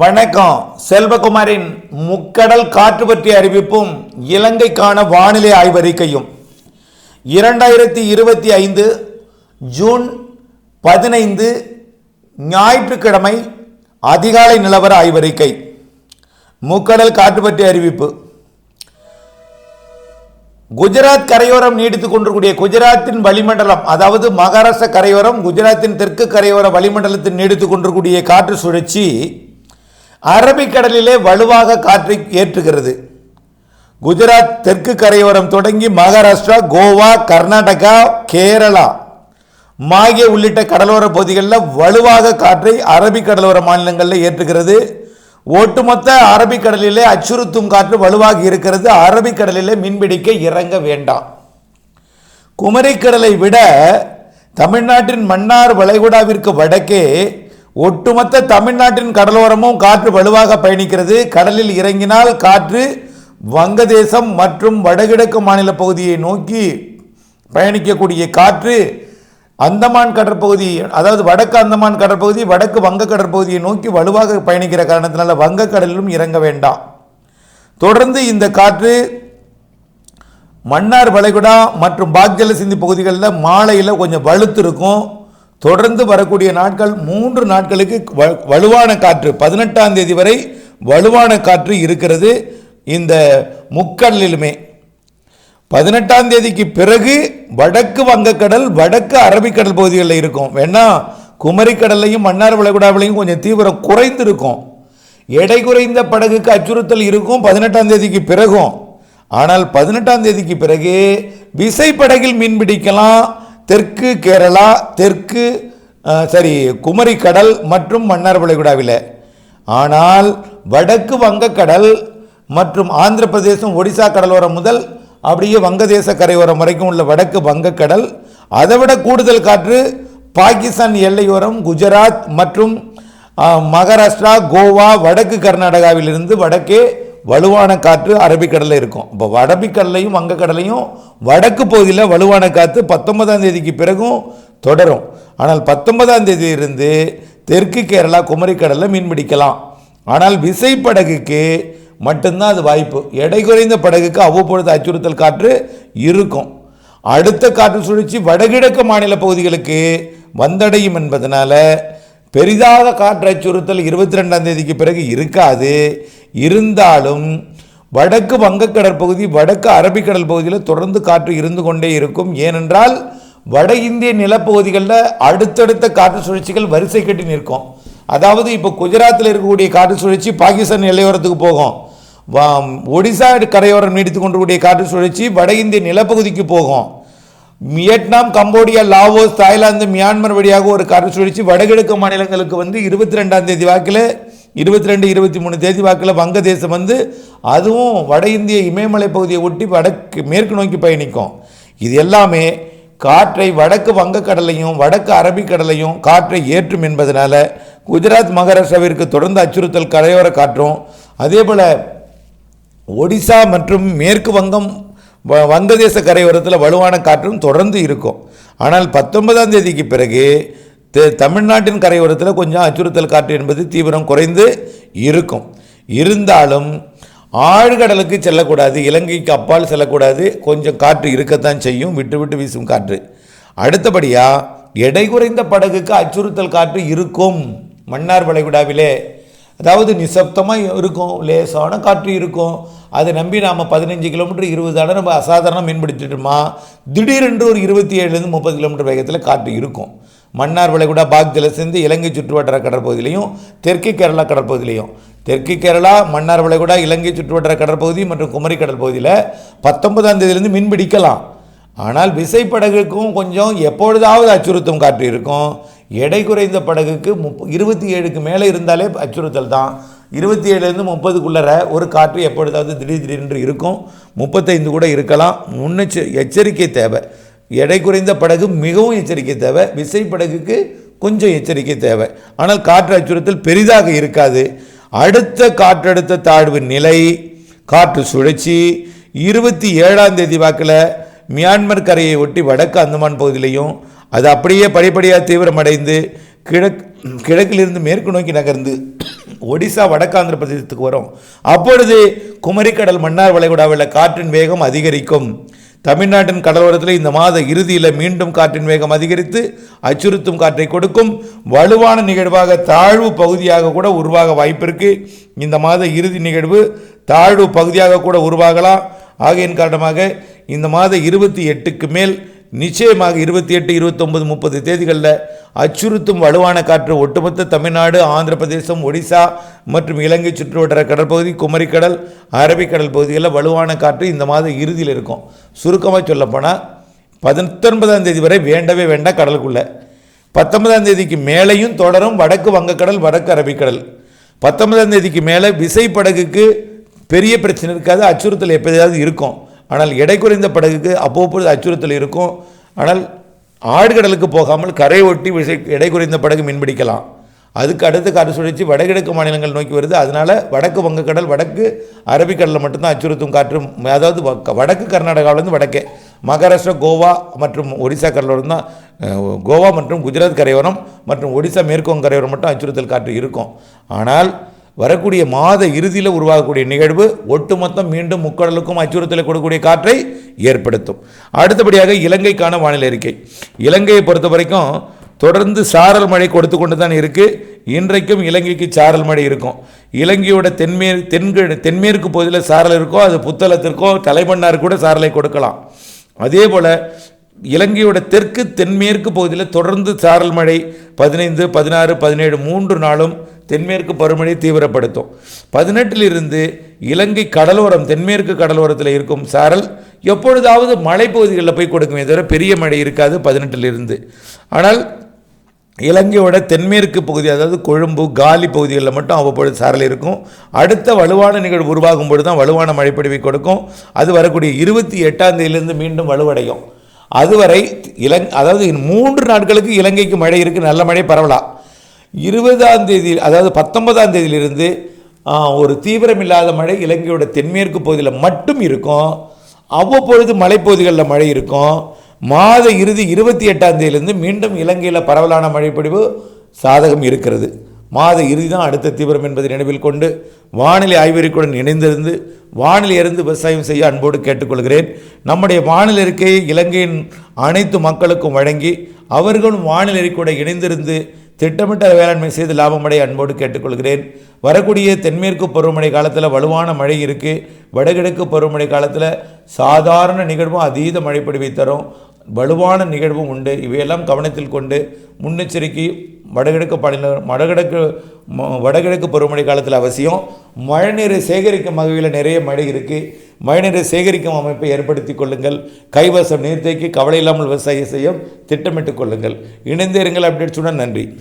வணக்கம். செல்வகுமாரின் முக்கடல் காற்று பற்றிய அறிவிப்பும் இலங்கைக்கான வானிலை ஆய்வறிக்கையும் இரண்டாயிரத்தி இருபத்தி ஐந்து ஜூன் பதினைந்து ஞாயிற்றுக்கிழமை அதிகாலை நிலவர ஆய்வறிக்கை முக்கடல் காற்று பற்றிய அறிவிப்பு. குஜராத் கரையோரம் நீடித்துக் கொண்டிருக்கூடிய குஜராத்தின் வளிமண்டலம் அதாவது மகாராஷ்டிர கரையோரம் குஜராத்தின் தெற்கு கரையோர வளிமண்டலத்தில் நீடித்துக் கொண்டிருக்கூடிய காற்று சுழற்சி அரபிக்கடலிலே வலுவாக காற்றை ஏற்றுகிறது. குஜராத் தெற்கு கரையோரம் தொடங்கி மகாராஷ்டிரா கோவா கர்நாடகா கேரளா மாகே உள்ளிட்ட கடலோர பகுதிகளில் வலுவாக காற்றை அரபிக்கடலோர மாநிலங்களில் ஏற்றுகிறது. ஒட்டுமொத்த அரபிக்கடலிலே அச்சுறுத்தும் காற்று வலுவாக இருக்கிறது. அரபிக்கடலிலே மீன்பிடிக்க இறங்க வேண்டாம். குமரிக்கடலை விட தமிழ்நாட்டின் மன்னார் வளைகுடாவிற்கு வடக்கே ஒட்டுமொத்த தமிழ்நாட்டின் கடலோரமும் காற்று வலுவாக பயணிக்கிறது. கடலில் இறங்கினால் காற்று வங்கதேசம் மற்றும் வடகிழக்கு மாநில பகுதியை நோக்கி பயணிக்கக்கூடிய காற்று அந்தமான் கடற்பகுதி அதாவது வடக்கு அந்தமான் கடற்பகுதி வடக்கு வங்க கடற்பகுதியை நோக்கி வலுவாக பயணிக்கிற காரணத்தினால வங்கக்கடலிலும் இறங்க வேண்டாம். தொடர்ந்து இந்த காற்று மன்னார் வளைகுடா மற்றும் பாக்ஜலசிந்தி பகுதிகளில் மாலையில் கொஞ்சம் வலுத்து இருக்கும். தொடர்ந்து வரக்கூடிய நாட்கள் மூன்று நாட்களுக்கு வ- வலுவான காற்று பதினெட்டாம் தேதி வரை வலுவான காற்று இருக்கிறது இந்த முக்கடலிலுமே. பதினெட்டாம் தேதிக்கு பிறகு வடக்கு வங்கக்கடல் வடக்கு அரபிக்கடல் பகுதிகளில் இருக்கும். வேணா குமரிக்கடல்லையும் மன்னார் வளைகுடாவிலையும் கொஞ்சம் தீவிரம் குறைந்து இருக்கும் எடை குறைந்த படகுக்கு அச்சுறுத்தல் இருக்கும் பதினெட்டாம் தேதிக்கு பிறகும். ஆனால் பதினெட்டாம் தேதிக்கு பிறகு விசைப்படகில் மீன் பிடிக்கலாம் தெற்கு கேரளா தெற்கு சரி சரி குமரிக்கடல் மற்றும் மன்னார் வளைகுடாவில். ஆனால் வடக்கு வங்கக்கடல் மற்றும் ஆந்திர பிரதேசம் ஒடிசா கடலோரம் முதல் அப்படியே வங்கதேச கரையோரம் வரைக்கும் உள்ள வடக்கு வங்கக்கடல் அதை விட கூடுதல் காற்று பாகிஸ்தான் எல்லையோரம் குஜராத் மற்றும் மகாராஷ்டிரா கோவா வடக்கு கர்நாடகாவிலிருந்து வடக்கே வலுவான காற்று அரபிக்கடலில் இருக்கும். இப்போ அரபிக்கடலையும் வங்கக்கடலையும் வடக்கு பகுதியில் வலுவான காற்று பத்தொன்பதாம் தேதிக்கு பிறகும் தொடரும். ஆனால் பத்தொன்பதாம் தேதியிலிருந்து தெற்கு கேரளா குமரிக்கடலில் மீன் பிடிக்கலாம். ஆனால் விசைப்படகுக்கு மட்டும்தான் அது வாய்ப்பு. எடை குறைந்த படகுக்கு அவ்வப்பொழுது அச்சுறுத்தல் காற்று இருக்கும். அடுத்த காற்று சுழற்சி வடகிழக்கு மாநில பகுதிகளுக்கு வந்தடையும் என்பதனால பெரிதாக காற்று அச்சுறுத்தல் இருபத்தி ரெண்டாம் தேதிக்கு பிறகு இருக்காது. இருந்தாலும் வடக்கு வங்கக்கடற்பகுதி வடக்கு அரபிக்கடல் பகுதியில் தொடர்ந்து காற்று இருந்து கொண்டே இருக்கும். ஏனென்றால் வட இந்திய நிலப்பகுதிகளில் அடுத்தடுத்த காற்று சுழற்சிகள் வரிசை கட்டி நிற்கும். அதாவது இப்போ குஜராத்தில் இருக்கக்கூடிய காற்று சுழற்சி பாகிஸ்தான் எல்லையோரத்துக்கு போகும். வா- ஒடிசா கரையோரம் நீடித்து கொண்டிருக்கூடிய காற்று சுழற்சி வட இந்திய நிலப்பகுதிக்கு போகும். Vietnam Cambodia Laos Thailand Myanmar வழியாக ஒரு காற்று சுழற்சி வடகிழக்கு மாநிலங்களுக்கு வந்து இருபத்தி ரெண்டாம் தேதி வாக்கில் இருபத்தி ரெண்டு இருபத்தி மூணு தேதி வாக்கில் வங்கதேசம் வந்து அதுவும் வட இந்திய இமயமலை பகுதியை ஒட்டி வடக்கு மேற்கு நோக்கி பயணிக்கும். இது எல்லாமே காற்றை வடக்கு வங்கக்கடலையும் வடக்கு அரபிக்கடலையும் காற்றை ஏற்றும் என்பதனால குஜராத் மகாராஷ்டிராவிற்கு தொடர்ந்து அச்சுறுத்தல் கரையோர காற்றும். அதே போல் ஒடிசா மற்றும் மேற்கு வங்கம் வ- வங்கதேச கரையோரத்தில் வலுவான காற்றும் தொடர்ந்து இருக்கும். ஆனால் பத்தொன்பதாம் தேதிக்கு பிறகு தமிழ்நாட்டின் கரையோரத்தில் கொஞ்சம் அச்சுறுத்தல் காற்று என்பது தீவிரம் குறைந்து இருக்கும். இருந்தாலும் ஆழ்கடலுக்கு செல்லக்கூடாது இலங்கைக்கு அப்பால் செல்லக்கூடாது கொஞ்சம் காற்று இருக்கத்தான் செய்யும் விட்டு விட்டு வீசும் காற்று. அடுத்தபடியாக எடை குறைந்த படகுக்கு அச்சுறுத்தல் காற்று இருக்கும் மன்னார் வளைகுடாவிலே. அதாவது நிசப்தமாக இருக்கும் லேசான காற்று இருக்கும். அதை நம்பி நாம் பதினஞ்சு கிலோமீட்டர் இருபது அடம் நம்ம அசாதாரணம் மீன்பிடிச்சிட்டோமா திடீரென்று ஒரு இருபத்தி ஏழுலேருந்து முப்பது கிலோமீட்டர் வேகத்தில் காற்று இருக்கும். மன்னார் வளைகுடா பாக்தில் சேர்ந்து இலங்கை சுற்றுவட்டார கடற்பகுதியிலையும் தெற்கு கேரளா கடற்பகுதியிலையும். தெற்கு கேரளா மன்னார் வளைகுடா இலங்கை சுற்றுவட்டார கடற்பகுதி மற்றும் குமரி கடற்பகுதியில் பத்தொன்பதாம் தேதியிலேருந்து மீன் பிடிக்கலாம். ஆனால் விசைப்படகுக்கும் கொஞ்சம் எப்பொழுதாவது அச்சுறுத்தும் காற்று இருக்கும். எடை குறைந்த படகுக்கு முப் இருபத்தி ஏழுக்கு மேலே இருந்தாலே அச்சுறுத்தல் தான். இருபத்தி ஏழுலேருந்து முப்பதுக்குள்ளற ஒரு காற்று எப்பொழுதாவது திடீர் திடீரென்று இருக்கும். முப்பத்தைந்து கூட இருக்கலாம். முன்னெச்ச எச்சரிக்கை தேவை. எடை குறைந்த படகு மிகவும் எச்சரிக்கை தேவை. விசைப்படகுக்கு கொஞ்சம் எச்சரிக்கை தேவை. ஆனால் காற்று அச்சுறுத்தல் பெரிதாக இருக்காது. அடுத்த காற்றழுத்த தாழ்வு நிலை காற்று சுழற்சி. இருபத்தி ஏழாம் தேதி வாக்கில் மியான்மர் கரையை ஒட்டி வடக்கு அந்தமான் பகுதியிலையும் அது அப்படியே படிப்படியாக தீவிரமடைந்து கிழக் கிழக்கிலிருந்து மேற்கு நோக்கி நகர்ந்து ஒடிசா வடக்காந்திர பிரதேசத்துக்கு வரும். அப்பொழுது குமரிக்கடல் மன்னார் வளைகுடாவில் காற்றின் வேகம் அதிகரிக்கும். தமிழ்நாட்டின் கடலோரத்தில் இந்த மாத இறுதியில் மீண்டும் காற்றின் வேகம் அதிகரித்து அச்சுறுத்தும் காற்றை கொடுக்கும் வலுவான நிகழ்வாக தாழ்வு பகுதியாக கூட உருவாக வாய்ப்பிருக்கு இந்த மாத இறுதி நிகழ்வு தாழ்வு பகுதியாக கூட உருவாகலாம். ஆகையின் காரணமாக இந்த மாத இருபத்தி எட்டுக்கு மேல் நிச்சயமாக இருபத்தி எட்டு இருபத்தொம்பது முப்பது தேதிகளில் அச்சுறுத்தும் வலுவான காற்று ஒட்டுமொத்த தமிழ்நாடு ஆந்திர பிரதேசம் ஒடிசா மற்றும் இலங்கை சுற்றுவட்டார கடற்பகுதி குமரிக்கடல் அரபிக்கடல் பகுதிகளில் வலுவான காற்று இந்த மாத இறுதியில் இருக்கும். சுருக்கமாக சொல்லப்போனால் பத்தொன்பதாம் தேதி வரை வேண்டவே வேண்டாம் கடலுக்குள்ளே. பத்தொன்பதாம் தேதிக்கு மேலேயும் தொடரும் வடக்கு வங்கக்கடல் வடக்கு அரபிக்கடல். பத்தொன்பதாம் தேதிக்கு மேலே விசைப்படகுக்கு பெரிய பிரச்சனை இருக்காது அச்சுறுத்தல் எப்போதாவது இருக்கும். ஆனால் எடை குறைந்த படகுக்கு அவ்வப்பொழுது அச்சுறுத்தல் இருக்கும். ஆனால் ஆழ்கடலுக்கு போகாமல் கரை ஒட்டி விசை எடை குறைந்த படகு மீன்பிடிக்கலாம். அதுக்கு அடுத்து காற்று சுழற்சி வடகிழக்கு மாநிலங்கள் நோக்கி வருது. அதனால் வடக்கு வங்கக்கடல் வடக்கு அரபிக்கடலில் மட்டும்தான் அச்சுறுத்தும் காற்று அதாவது வ- வடக்கு கர்நாடகாவிலேருந்து வடக்கே. மகாராஷ்டிரா கோவா மற்றும் ஒடிசா கடலோரம் தான் கோவா மற்றும் குஜராத் கரையோரம் மற்றும் ஒடிசா மேற்குவங்க கரையோரம் மட்டும் அச்சுறுத்தல் காற்று இருக்கும். ஆனால் வரக்கூடிய மாத இறுதியில் உருவாகக்கூடிய நிகழ்வு ஒட்டுமொத்தம் மீண்டும் முக்கடலுக்கும் அச்சுறுத்தலை கொடுக்கக்கூடிய காற்றை ஏற்படுத்தும். அடுத்தபடியாக இலங்கைக்கான வானிலை அறிக்கை. இலங்கையை பொறுத்த வரைக்கும் தொடர்ந்து சாரல் மழை கொடுத்து கொண்டு தான் இருக்குது இன்றைக்கும் இலங்கைக்கு சாரல் மழை இருக்கும். இலங்கையோட தென்மே தென்கு தென்மேற்கு பகுதியில் சாரல் இருக்கோ அது புத்தளத்திற்கோ தலைமன்னார் கூட சாரலை கொடுக்கலாம். அதே போல் இலங்கையோட தெற்கு தென்மேற்கு பகுதியில் தொடர்ந்து சாரல் மழை பதினைந்து பதினாறு பதினேழு மூன்று நாளும் தென்மேற்கு பருவமழை தீவிரப்படுத்தும். பதினெட்டிலிருந்து இலங்கை கடலோரம் தென்மேற்கு கடலோரத்தில் இருக்கும் சாரல் எப்பொழுதாவது மலைப்பகுதிகளில் போய் கொடுக்குமே தவிர பெரிய மழை இருக்காது பதினெட்டிலிருந்து. ஆனால் இலங்கையோட தென்மேற்கு பகுதி அதாவது கொழும்பு காலி பகுதிகளில் மட்டும் அவ்வப்பொழுது சாரல் இருக்கும். அடுத்த வலுவான நிகழ்வு உருவாகும் பொழுது தான் வலுவான மழைப்பொழிவை கொடுக்கும். அது வரக்கூடிய இருபத்தி எட்டாம் தேதியிலிருந்து மீண்டும் வலுவடையும். அதுவரை இலங் அதாவது மூன்று நாட்களுக்கு இலங்கைக்கு மழை இருக்குது நல்ல மழை பரவலாம் இருபதாம் தேதி அதாவது பத்தொன்பதாம் தேதியிலிருந்து ஒரு தீவிரமில்லாத மழை இலங்கையோட தென்மேற்கு பகுதியில் மட்டும் இருக்கும். அவ்வப்பொழுது மலைப்பகுதிகளில் மழை இருக்கும். மாத இறுதி இருபத்தி எட்டாம் தேதியிலிருந்து மீண்டும் இலங்கையில் பரவலான மழைப்பொழிவு சாதகம் இருக்கிறது. மாத இறுதி தான் அடுத்த தீவிரம் என்பதை நினைவில் கொண்டு வானிலை ஆய்வறிக்கையுடன் இணைந்திருந்து வானிலை இருந்து விவசாயம் செய்ய அன்போடு கேட்டுக்கொள்கிறேன். நம்முடைய வானிலை அறிக்கையை இலங்கையின் அனைத்து மக்களுக்கும் வழங்கி அவர்களும் வானிலை அறிக்கையோட இணைந்திருந்து திட்டமிட்ட வேளாண்மை செய்து லாபமடைய அன்போடு கேட்டுக்கொள்கிறேன். வரக்கூடிய தென்மேற்கு பருவமழை காலத்தில் வலுவான மழை இருக்குது வடகிழக்கு பருவமழை காலத்தில் சாதாரண நிகழ்வும் அதீத மழைப்பொழிவை தரும். வலுவான நிகழ்வும் உண்டு. இவையெல்லாம் கவனத்தில் கொண்டு முன்னெச்சரிக்கை வடகிழக்கு பாலின வடகிழக்கு ம- வடகிழக்கு பருவமழை காலத்தில் அவசியம். மழைநீரை சேகரிக்கும் வகையில் நிறைய மழை இருக்குது மழைநீரை சேகரிக்கும் அமைப்பை ஏற்படுத்தி கொள்ளுங்கள். கைவசம் நீர்த்தேக்கி கவலை இல்லாமல் விவசாயம் செய்யும் திட்டமிட்டுக் கொள்ளுங்கள். இணைந்தேருங்கள் அப்டேட்ஸுடன் நன்றி.